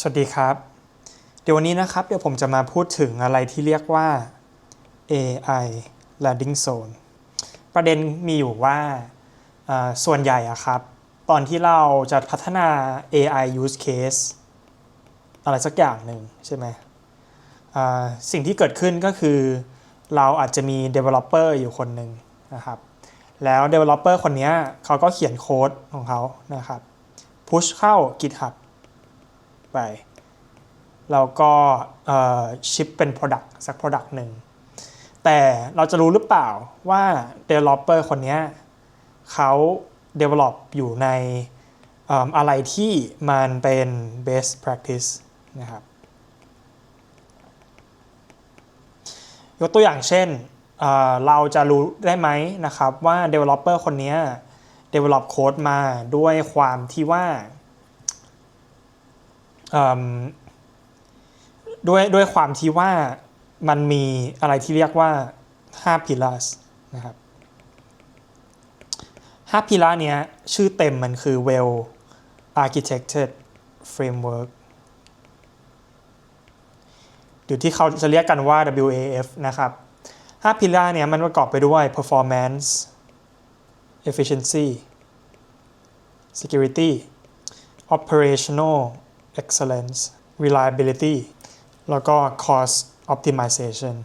สวัสดีครับ เดี๋ยววันนี้นะครับเดี๋ยวผมจะมาพูดถึงอะไรที่เรียกว่า AI Landing Zone ประเด็นมีอยู่ว่าส่วนใหญ่อะครับ ตอนที่เราจะพัฒนา AI use case อะไรสักอย่างหนึ่งใช่ไหมสิ่งที่เกิดขึ้นก็คือ เราอาจจะมี developer อยู่คนหนึ่งนะครับ แล้ว developer คนนี้เขาก็เขียนโค้ดของเขานะครับ push เข้า GitHub ไป แล้วก็ชิปเป็น Product สัก Product หนึ่ง แต่เราจะรู้หรือเปล่าว่า Developer คนนี้เขา Develop อยู่ในออะไรที่มันเป็น best practice นะครับ ยกตัวอย่างเช่นเเราจะรู้ได้ไหมนะครับว่า Developer คนนี้ Develop โค้ดมาด้วยความที่ว่า ด้วยด้วยความที่ว่ามันมีอะไรที่เรียกว่า 5 pillars นะครับ5 pillar เนี้ยชื่อเต็มมันคือ well architected framework หรือที่เขาจะเรียกกันว่า WAF นะครับ5 pillar เนี้ยมันประกอบไปด้วย performance efficiency security operational excellence reliability แล้วก็ cost optimization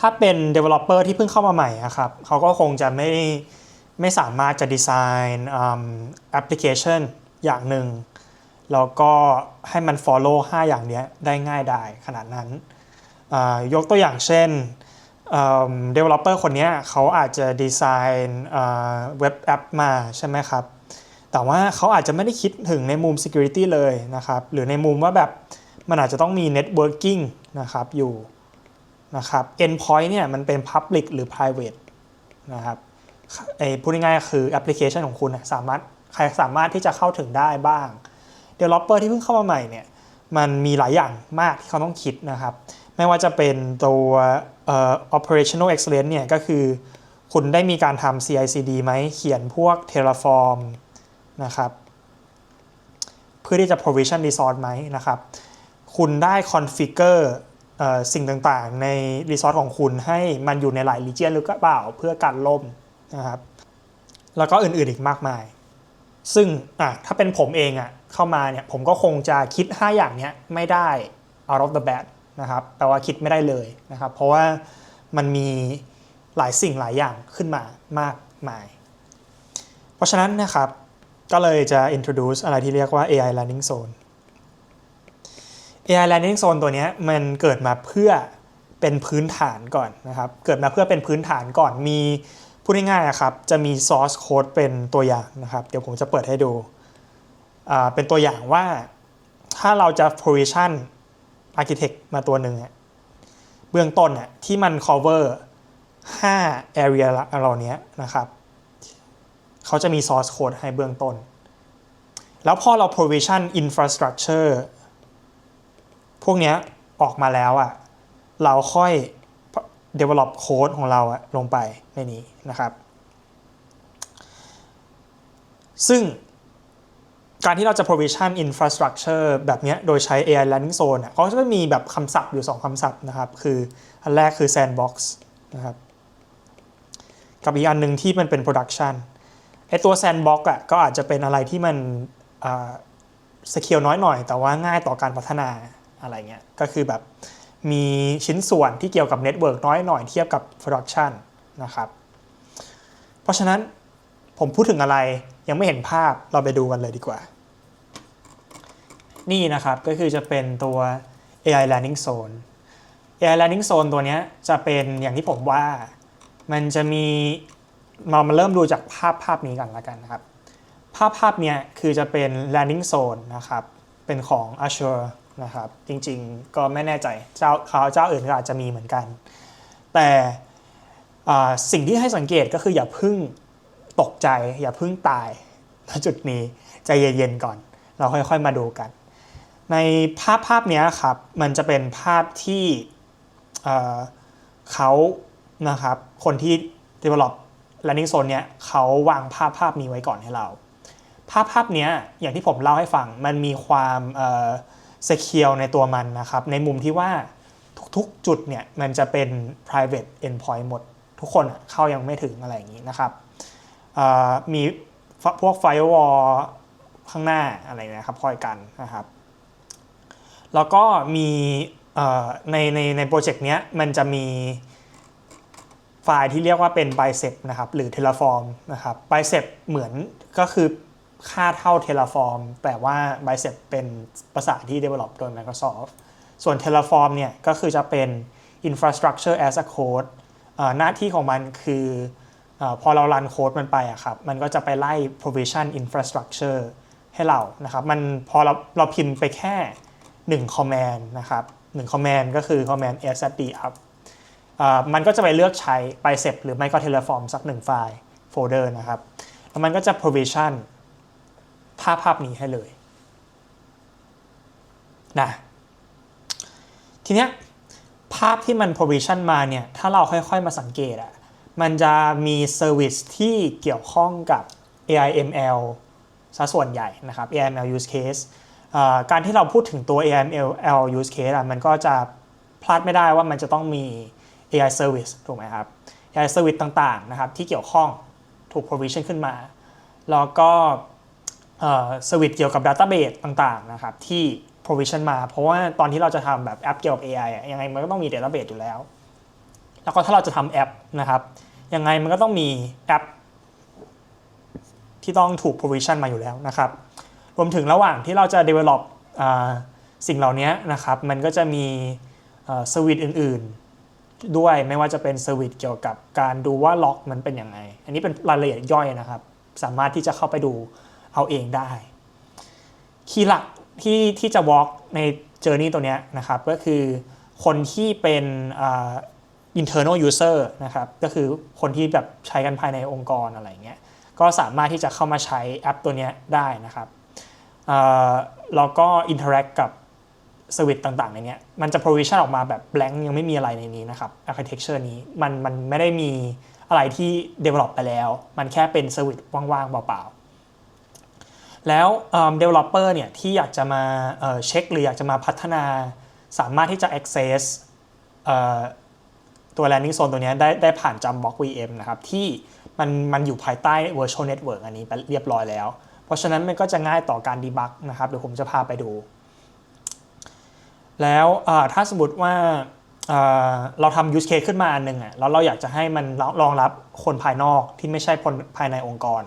ถ้าเป็น developer ที่เพิ่งเข้ามาใหม่อะครับเขาก็คงจะไม่ไม่สามารถจะดีไซน์แอปพลิเคชันอย่างหนึ่ง แล้วก็ให้มัน follow 5 อย่างนี้ได้ง่ายได้ขนาดนั้น ยกตัวอย่างเช่นเอ่อ developer คนนี้เขาอาจจะดีไซน์เว็บแอปมาใช่ไหมครับ แต่ว่าเขาอาจจะไม่ได้คิดถึงในมุม security เลยนะครับ หรือในมุมว่าแบบมันอาจจะต้องมี networking นะครับอยู่นะครับ endpoint เนี่ยมันเป็น public หรือ private นะครับไอ้พูดง่ายๆคือแอปพลิเคชันของคุณสามารถใครสามารถที่จะเข้าถึงได้บ้าง developer ที่เพิ่งเข้ามาใหม่เนี่ยมันมีหลายอย่างมากที่เขาต้องคิดนะครับ ไม่ว่าจะเป็นตัวเอ่อ operational excellence เนี่ยก็คือ คุณได้มีการทำ CI/CD ไหมเขียนพวก Terraform นะครับ เพื่อที่จะ provision resource ไหมนะครับ คุณได้ configure สิ่งต่างๆ ใน resource ของคุณให้มันอยู่ในหลาย region หรือเปล่าเพื่อการล่มนะครับ แล้วก็อื่นๆอีกมากมาย ซึ่งอะถ้าเป็นผมเองอะ่ะเข้ามาเนี่ยผมก็คงจะคิด 5 อย่างเนี้ยไม่ได้ out of the bat นะครับแปลว่าคิดไม่ได้เลยนะครับ เพราะว่ามันมีหลายสิ่งหลายอย่างขึ้นมามากมาย เพราะฉะนั้นนะครับ ก็เลยจะ introduce อะไรที่เรียกว่า AI Learning Zone AI Learning Zone ตัวนี้มันเกิดมาเพื่อเป็นพื้นฐานก่อนนะครับ เกิดมาเพื่อเป็นพื้นฐานก่อนมีพูดง่ายๆครับ จะมี source code เป็นตัวอย่างนะครับ เดี๋ยวผมจะเปิดให้ดู เป็นตัวอย่างว่าถ้าเราจะ provision architect มาตัวหนึ่งเบื้องต้นที่มัน cover 5 area เหล่านี้นะครับ เขาจะมี source code ให้เบื้องต้น แล้วพอเรา provision infrastructure พวกเนี้ยออกมาแล้วอะเราค่อย develop code ของเราอะลงไปในนี้นะครับ ซึ่งการที่เราจะ provision infrastructure แบบเนี้ยโดยใช้ AI Learning Zone เขาจะมีแบบคำศัพท์อยู่ 2คำศัพท์นะครับ คืออันแรกคือ sandbox นะครับ กับอีกอันหนึ่งที่มันเป็น production ไอตัว sandbox อะก็อาจจะเป็นอะไรที่มันสเกลน้อยหน่อย แต่ว่าง่ายต่อการพัฒนาอะไรเงี้ยก็คือแบบมีชิ้นส่วนที่เกี่ยวกับเน็ตเวิร์กน้อยหน่อยเทียบกับ production นะครับเพราะฉะนั้นผมพูดถึงอะไรยังไม่เห็นภาพเราไปดูกันเลยดีกว่า นี่นะครับก็คือจะเป็นตัว AI Learning Zone AI Learning Zone ตัวเนี้ยจะเป็นอย่างที่ผมว่า มันจะมี เรามาเริ่มดูจากภาพภาพนี้กันละกันนะครับ ภาพภาพเนี้ยคือจะเป็น Learning Zone นะครับ เป็นของ Azure นะครับ จริงๆก็ไม่แน่ใจเจ้าเขาเจ้าอื่นก็อาจจะมีเหมือนกัน แต่สิ่งที่ให้สังเกตก็คืออย่าพึ่งตกใจ อย่าพึ่งตายณจุดนี้ใจเย็นๆก่อน เราค่อยๆมาดูกัน ในภาพภาพนี้ครับ มันจะเป็นภาพที่เเขานะครับ คนที่ develop landing zone เนี้ยเขาวางภาพภาพนี้ไว้ก่อนให้เรา ภาพภาพเนี้ยอย่างที่ผมเล่าให้ฟังมันมีความเอ่อ secure ในตัวมันนะครับ ในมุมที่ว่าทุกๆจุดเนี่ยมันจะเป็น private endpoint หมด ทุกคนเข้ายังไม่ถึงอะไรอย่างนี้นะครับมีพวก firewall ข้างหน้าอะไรนะครับคอยกันนะครับ แล้วก็มีในในในโปรเจกต์เนี้ยมันจะมี ไฟล์ที่เรียกว่าเป็น bicep นะครับหรือ terraform นะครับ bicep เหมือนก็คือค่าเท่า terraform แต่ว่า bicep เป็นภาษาที่ develop โดย Microsoft ส่วน terraform เนี่ยก็คือจะเป็น infrastructure as a code หน้าที่ของมันคืออพอเรารันโค้ดมันไปอะครับ มันก็จะไปไล่ provision infrastructure ให้เรานะครับ มันพอเราเราพิมพ์ไปแค่ 1 command นะครับ 1 command ก็คือ command sd up มันก็จะไปเลือกใช้ bicep หรือไม่ก็ terraform สักหนึ่งไฟล์โฟลเดอร์นะครับ แล้วมันก็จะ provision ภาพภาพนี้ให้เลยนะทีเนี้ยภาพที่มัน provision มาเนี่ย ถ้าเราค่อยๆมาสังเกตอะมันจะมี service ที่เกี่ยวข้องกับ AIML ซะส่วนใหญ่นะครับ AIML use case การที่เราพูดถึงตัว AIML use case อะมันก็จะพลาดไม่ได้ว่ามันจะต้องมี AI service ถูกไหมครับ AI service ต่างๆนะครับที่เกี่ยวข้องถูก provision ขึ้นมา แล้วก็เอ่อ service เกี่ยวกับ database ต่างๆนะครับที่ provision มา เพราะว่าตอนที่เราจะทำแบบแอปเกี่ยวกับ AI อยังไงมันก็ต้องมี database อยู่แล้ว แล้วก็ถ้าเราจะทำแอปนะครับยังไงมันก็ต้องมีแอป ที่ต้องถูก provision มาอยู่แล้วนะครับ รวมถึงระหว่างที่เราจะ develop อ่าสิ่งเหล่านี้นะครับ มันก็จะมีสวิตอื่น ๆ ด้วยไม่ว่าจะเป็นสวิตเกี่ยวกับการดูว่าล็อกมันเป็นยังไง อันนี้เป็นรายละเอียดย่อยนะครับ สามารถที่จะเข้าไปดูเอาเองได้ คีย์หลักที่ที่จะ walk ใน journey ตัวเนี้ยนะครับ ก็คือคนที่เป็นอ่า internal user นะครับ ก็คือคนที่แบบใช้กันภายในองค์กรอะไรเงี้ย ก็สามารถที่จะเข้ามาใช้แอปตัวเนี้ยได้นะครับแล้วก็ interact กับ service ต่างๆ ในนี้มันจะ provision ออกมาแบบ blank ยังไม่มีอะไรในนี้นะครับ architecture นี้มันมันไม่ได้มีอะไรที่ develop ไปแล้ว มันแค่เป็น service ว่างๆ เปล่าๆ แล้ว developer เนี่ยที่อยากจะมาเช็คหรืออยากจะมาพัฒนา สามารถที่จะ access ตัว landing zone ตัวนี้ได้ได้ผ่าน Jambox VM นะครับ ที่มันมันอยู่ภายใต้ virtual network อันนี้ไปเรียบร้อยแล้ว เพราะฉะนั้นมันก็จะง่ายต่อการ debug นะครับเดี๋ยวผมจะพาไปดู แล้วถ้าสมมติว่าเราทำ use case ขึ้นมาอันหนึ่งอะแล้วเราอยากจะให้มันรองรับคนภายนอกที่ไม่ใช่คนภายในองค์กร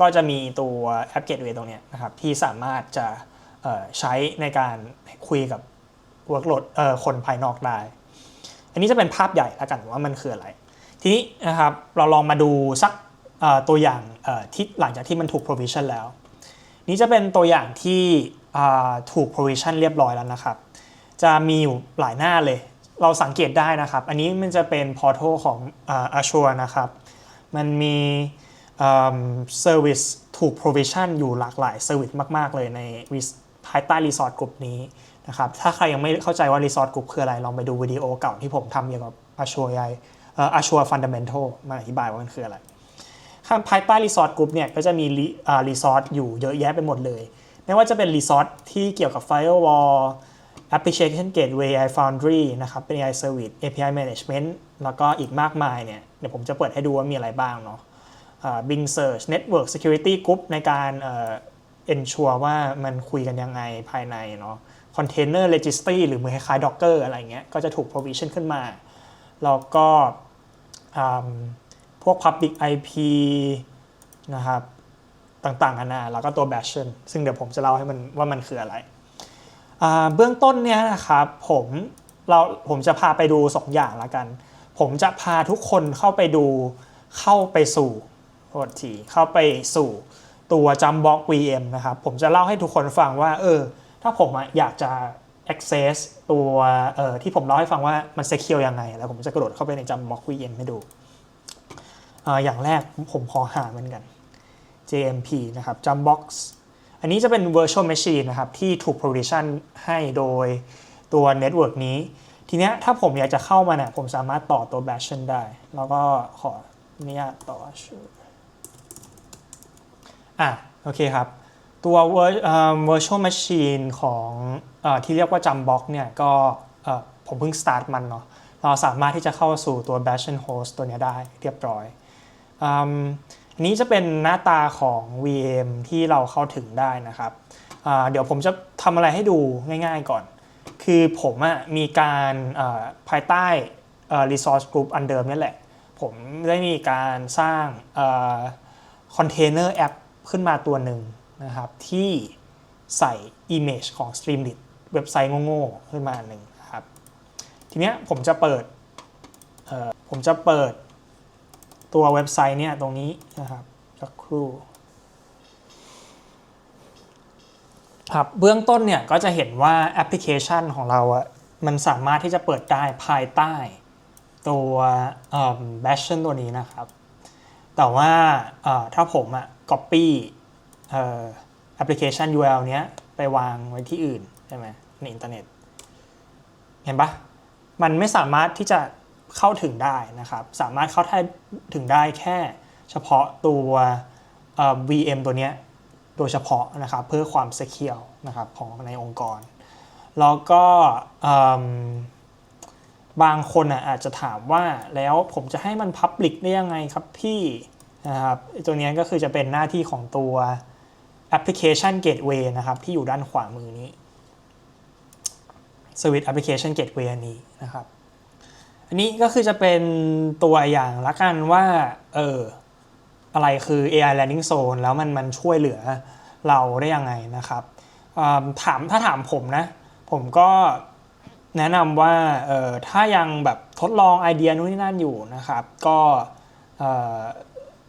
ก็จะมีตัวแอป Gateway ตรงนี้นะครับที่สามารถจะใช้ในการคุยกับ workload เอ่อคนภายนอกได้ อันนี้จะเป็นภาพใหญ่แล้วกันว่ามันคืออะไร ทีนี้นะครับเราลองมาดูสักตัวอย่างที่หลังจากที่มันถูก provision แล้ว นี่จะเป็นตัวอย่างที่ถูก provision เรียบร้อยแล้วนะครับ จะมีอยู่หลายหน้าเลย เราสังเกตได้นะครับ อันนี้มันจะเป็น portal ของอา Azure นะครับ มันมีเอ่อ service ถูก provision อยู่หลากหลาย service มาก ๆ เลยในภายใต้ resource group นี้นะครับ ถ้าใครยังไม่เข้าใจว่า resource group คืออะไร ลองไปดูวิดีโอเก่าที่ผมทำเกี่ยวกับ Azure AI เอ่อ Azure Fundamental มาอธิบายว่ามันคืออะไรข้างภายใต้ resource group เนี่ยก็จะมี re- อ่า resource อยู่เยอะแยะไปหมดเลย ไม่ว่าจะเป็น resource ที่เกี่ยวกับ firewall application gateway AI foundry นะครับ เป็น AI service API management แล้วก็อีกมากมายเนี่ย เดี๋ยวผมจะเปิดให้ดูว่ามีอะไรบ้างเนาะ Bing Search Network Security Group ในการ ensure ว่ามันคุยกันยังไงภายในเนาะ Container Registry หรือเหมือนคล้ายๆ Docker อะไรเงี้ย ก็จะถูก provision ขึ้นมา แล้วก็พวก Public IP นะครับ ต่างๆนานาแล้วก็ตัว Bastion ซึ่งเดี๋ยวผมจะเล่าให้มันว่ามันคืออะไร เบื้องต้นเนี่ยนะครับผมเราผมจะพาไปดู 2 อย่างละกัน ผมจะพาทุกคนเข้าไปดูเข้าไปสู่โทษทีเข้าไปสู่ตัว Jambox VM นะครับ ผมจะเล่าให้ทุกคนฟังว่า เออ ถ้าผมอยากจะ access ตัวเออที่ผมเล่าให้ฟังว่ามัน secure ยังไง แล้วผมจะกระโดดเข้าไปใน Jambox VM ให้ดูอ่าอย่างแรกผมขอหามันกัน JMP นะครับ Jambox อั อันนี้จะเป็น virtual machine นะครับที่ถูก provision ให้โดยตัว network นี้ ทีเนี้ยถ้าผมอยากจะเข้ามาเนี่ยผมสามารถต่อตัว Bastion ได้ แล้วก็ขออนุญาตต่อชื่ออะโอเคครับ ตัว virtual machine ของอที่เรียกว่า Jambox เนี่ยก็ผมเพิ่ง start มันเนาะเราสามารถที่จะเข้าสู่ตัว Bash and Host ตัวนี้ได้เรียบร้อยอ นี้จะเป็นหน้าตาของ VM ที่เราเข้าถึงได้นะครับ เดี๋ยวผมจะทำอะไรให้ดูง่ายๆก่อน คือผมอมีการภายใต้ resource group อันเดิมนี่แหละ ผมได้มีการสร้างคอนเทนเนอร์แอปขึ้นมาตัวหนึ่งนะครับ ที่ใส่ Image ของ Streamlit เว็บไซต์โง่ๆขึ้นมาอันหนึ่งนะครับ ทีเนี้ยผมจะเปิดผมจะเปิด ตัวเว็บไซต์เนี่ยตรงนี้นะครับสักครู่ครับเบื้องต้นเนี่ยก็จะเห็นว่าแอปพลิเคชันของเราอะมันสามารถที่จะเปิดได้ภายใต้ตัวแบชเชนตัวนี้นะครับ แต่ว่าถ้าผมอะ copy แอปพลิเคชัน URL เนี้ยไปวางไว้ที่อื่นใช่ไหมในอินเทอร์เน็ต เห็นปะมันไม่สามารถที่จะ เข้าถึงได้นะครับ สามารถเข้าถึงได้แค่เฉพาะตัว VM ตัวนี้โดยเฉพาะนะครับเพื่อความ secure นะครับของในองค์กร แล้วก็บางคนอาจจะถามว่าแล้วผมจะให้มัน Public ได้ยังไงครับพี่นะครับตัวนี้ก็คือจะเป็นหน้าที่ของตัวแอปพลิเคชัน Gateway นะครับที่อยู่ด้านขวามือนี้ Switch Application Gateway นี้นะครับ อันนี้ก็คือจะเป็นตัวอย่างละกันว่าเอออะไรคือ AI Landing Zone แล้วมันมันช่วยเหลือเราได้ยังไงนะครับถามถ้าถามผมนะ ผมก็แนะนำว่าเออถ้ายังแบบทดลองไอเดียนู้นนี่นั่นอยู่นะครับ ก็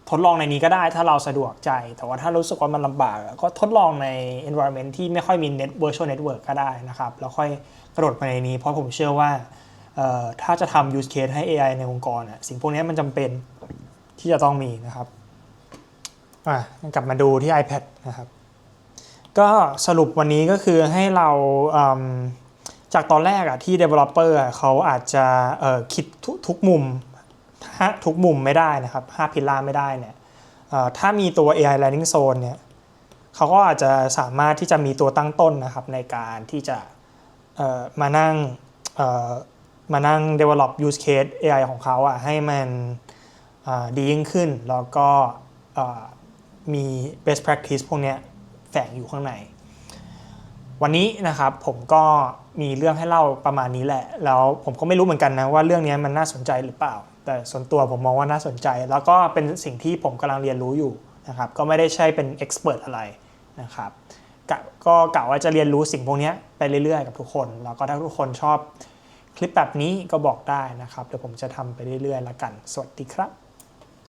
ทดลองในนี้ก็ได้ถ้าเราสะดวกใจ แต่ว่าถ้ารู้สึกว่ามันลำบาก ก็ทดลองใน environment ที่ไม่ค่อยมี net virtual network ก็ได้นะครับ แล้วค่อยกระโดดมาในนี้ เพราะผมเชื่อว่า ถ้าจะทำ use case ให้ AI ในองค์กรสิ่งพวกนี้มันจำเป็นที่จะต้องมีนะครับกลับมาดูที่ iPad นะครับ ก็สรุปวันนี้ก็คือให้เราจากตอนแรกอะที่ developer เขาอาจจะคิดทุกมุมทุกมุมไม่ได้นะครับ5พิลาไม่ได้เนี่ยถ้ามีตัว AI learning Zone เนี่ยเขาก็อาจจะสามารถที่จะมีตัวตั้งต้นนะครับในการที่จะมานั่ง มานั่ง develop use case AI ของเขาอะให้มันดียิ่งขึ้น แล้วก็มี best practice พวกนี้แฝงอยู่ข้างใน วันนี้นะครับผมก็มีเรื่องให้เล่าประมาณนี้แหละ แล้วผมก็ไม่รู้เหมือนกันนะว่าเรื่องนี้มันน่าสนใจหรือเปล่า แต่ส่วนตัวผมมองว่าน่าสนใจ แล้วก็เป็นสิ่งที่ผมกำลังเรียนรู้อยู่นะครับก็ไม่ได้ใช่เป็นเอ็กซ์เพรสอะไรนะครับกะก็กะว่าจะเรียนรู้สิ่งพวกนี้ไปเรื่อยๆกับทุกคน แล้วก็ถ้าทุกคนชอบ ลิปแบบนี้ก็บอกได้นะครับ เดี๋ยวผมจะทำไปเรื่อยๆแล้วกัน สวัสดีครับ